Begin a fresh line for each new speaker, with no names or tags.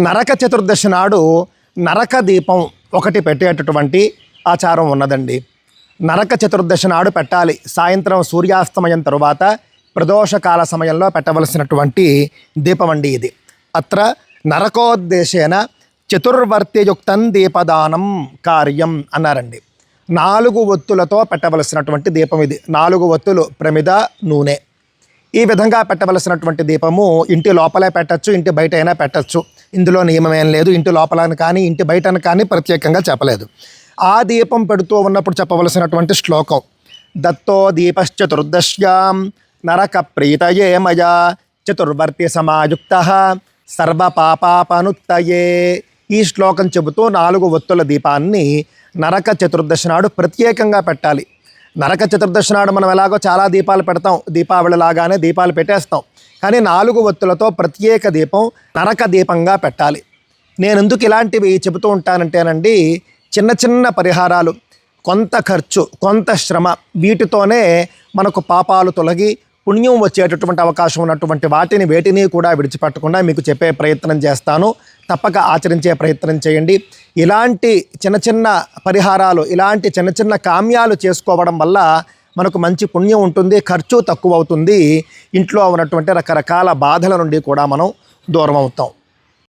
నరక చతుర్దశి నాడు నరక దీపం ఒకటి పెట్టేటటువంటి ఆచారం ఉన్నదండి. నరక చతుర్దశి నాడు పెట్టాలి. సాయంత్రం సూర్యాస్తమయం తరువాత ప్రదోషకాల సమయంలో పెట్టవలసినటువంటి దీపం అండి ఇది. అత్ర నరకోద్దేశేన చతుర్వర్తియుక్తం దీపదానం కార్యం అన్నారండి. నాలుగు ఒత్తులతో పెట్టవలసినటువంటి దీపం ఇది. నాలుగు ఒత్తులు ప్రమిద నూనె. ఈ విధంగా పెట్టవలసినటువంటి దీపము ఇంటి లోపలే పెట్టచ్చు ఇంటి బయట అయినా పెట్టచ్చు. ఇందులో నియమం ఏం లేదు. ఇంటి లోపలని కానీ ఇంటి బయటను కానీ ప్రత్యేకంగా చెప్పలేదు. ఆ దీపం పెడుతూ ఉన్నప్పుడు చెప్పవలసినటువంటి శ్లోకం దత్తో దీపశ్చతుర్దశ్యాం నరక ప్రీతయే మయా చతుర్వర్తి సమాయుక్త సర్వపాపాపనుత్తయే. ఈ శ్లోకం చెబుతూ నాలుగు ఒత్తుల దీపాన్ని నరక చతుర్దశి నాడు ప్రత్యేకంగా పెట్టాలి. నరక చతుర్దశి నాడు మనం ఎలాగో చాలా దీపాలు పెడతాం దీపావళి లాగానే దీపాలు పెట్టేస్తాం. కానీ నాలుగు ఒత్తులతో ప్రత్యేక దీపం నరక దీపంగా పెట్టాలి. నేను ఎందుకు ఇలాంటివి చెబుతూ ఉంటానంటేనండి చిన్న చిన్న పరిహారాలు కొంత ఖర్చు కొంత శ్రమ వీటితోనే మనకు పాపాలు తొలగి పుణ్యం వచ్చేటటువంటి అవకాశం ఉన్నటువంటి వాటిని వేటిని కూడా విడిచిపెట్టకుండా మీకు చెప్పే ప్రయత్నం చేస్తాను. తప్పక ఆచరించే ప్రయత్నం చేయండి. ఇలాంటి చిన్న చిన్న పరిహారాలు ఇలాంటి చిన్న చిన్న కామ్యాలు చేసుకోవడం వల్ల మనకు మంచి పుణ్యం ఉంటుంది ఖర్చు తక్కువ అవుతుంది ఇంట్లో ఉన్నటువంటి రకరకాల బాధల నుండి కూడా మనం దూరం అవుతాం